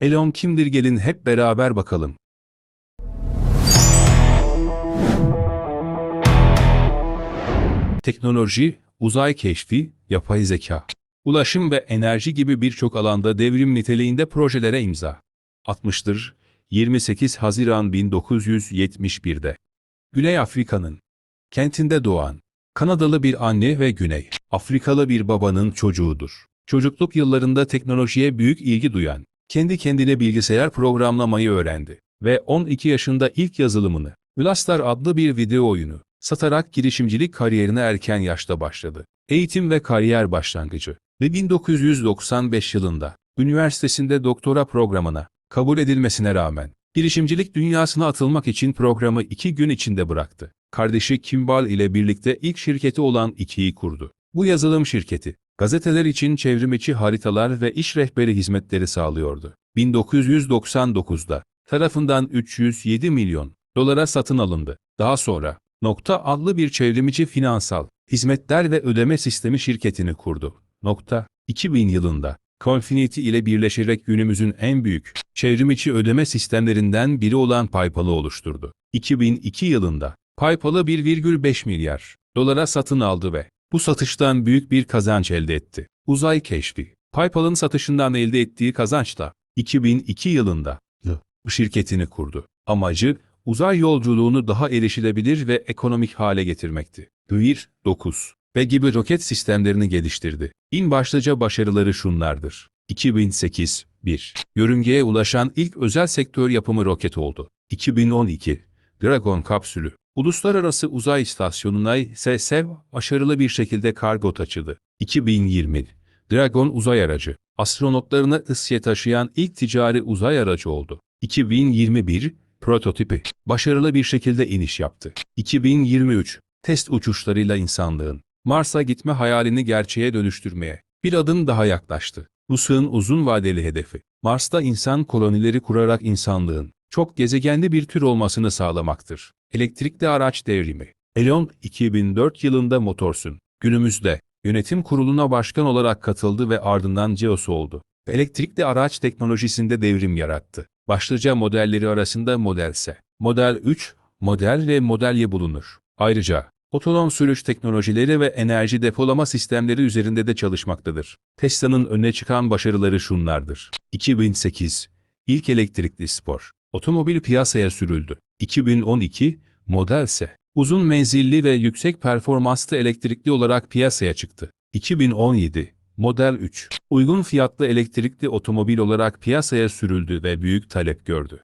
Elon kimdir gelin hep beraber bakalım. Teknoloji, uzay keşfi, yapay zeka, ulaşım ve enerji gibi birçok alanda devrim niteliğinde projelere imza atmıştır. 28 Haziran 1971'de Güney Afrika'nın kentinde doğan Kanadalı bir anne ve Güney Afrikalı bir babanın çocuğudur. Çocukluk yıllarında teknolojiye büyük ilgi duyan, kendi kendine bilgisayar programlamayı öğrendi ve 12 yaşında ilk yazılımını, Ülastar adlı bir video oyunu, satarak girişimcilik kariyerine erken yaşta başladı. Eğitim ve kariyer başlangıcı ve 1995 yılında üniversitesinde doktora programına kabul edilmesine rağmen girişimcilik dünyasına atılmak için programı iki gün içinde bıraktı. Kardeşi Kimball ile birlikte ilk şirketi olan Iki'yi kurdu. Bu yazılım şirketi, gazeteler için çevrimiçi haritalar ve iş rehberi hizmetleri sağlıyordu. 1999'da tarafından 307 milyon dolara satın alındı. Daha sonra Nokta adlı bir çevrimiçi finansal hizmetler ve ödeme sistemi şirketini kurdu. Nokta 2000 yılında Confinity ile birleşerek günümüzün en büyük çevrimiçi ödeme sistemlerinden biri olan PayPal'ı oluşturdu. 2002 yılında PayPal'ı 1,5 milyar dolara satın aldı ve bu satıştan büyük bir kazanç elde etti. Uzay keşfi. PayPal'ın satışından elde ettiği kazançla 2002 yılında şirketini kurdu. Amacı uzay yolculuğunu daha erişilebilir ve ekonomik hale getirmekti. 1, 9 ve gibi roket sistemlerini geliştirdi. İn başlıca başarıları şunlardır. 2008 1. Yörüngeye ulaşan ilk özel sektör yapımı roket oldu. 2012 Dragon kapsülü. Uluslararası Uzay İstasyonu'na ise SEV başarılı bir şekilde kargo taşıdı. 2020 Dragon uzay aracı. Astronotlarını ısıya taşıyan ilk ticari uzay aracı oldu. 2021 prototipi başarılı bir şekilde iniş yaptı. 2023 test uçuşlarıyla insanlığın Mars'a gitme hayalini gerçeğe dönüştürmeye bir adım daha yaklaştı. Rusya'nın uzun vadeli hedefi Mars'ta insan kolonileri kurarak insanlığın çok gezegenli bir tür olmasını sağlamaktır. Elektrikli araç devrimi Elon 2004 yılında Motors'un günümüzde yönetim kuruluna başkan olarak katıldı ve ardından CEO'su oldu. Elektrikli araç teknolojisinde devrim yarattı. Başlıca modelleri arasında Model S, Model 3, Model ve Model Y bulunur. Ayrıca otonom sürüş teknolojileri ve enerji depolama sistemleri üzerinde de çalışmaktadır. Tesla'nın öne çıkan başarıları şunlardır. 2008 İlk elektrikli spor otomobil piyasaya sürüldü. 2012 Model S uzun menzilli ve yüksek performanslı elektrikli olarak piyasaya çıktı. 2017 Model 3 uygun fiyatlı elektrikli otomobil olarak piyasaya sürüldü ve büyük talep gördü.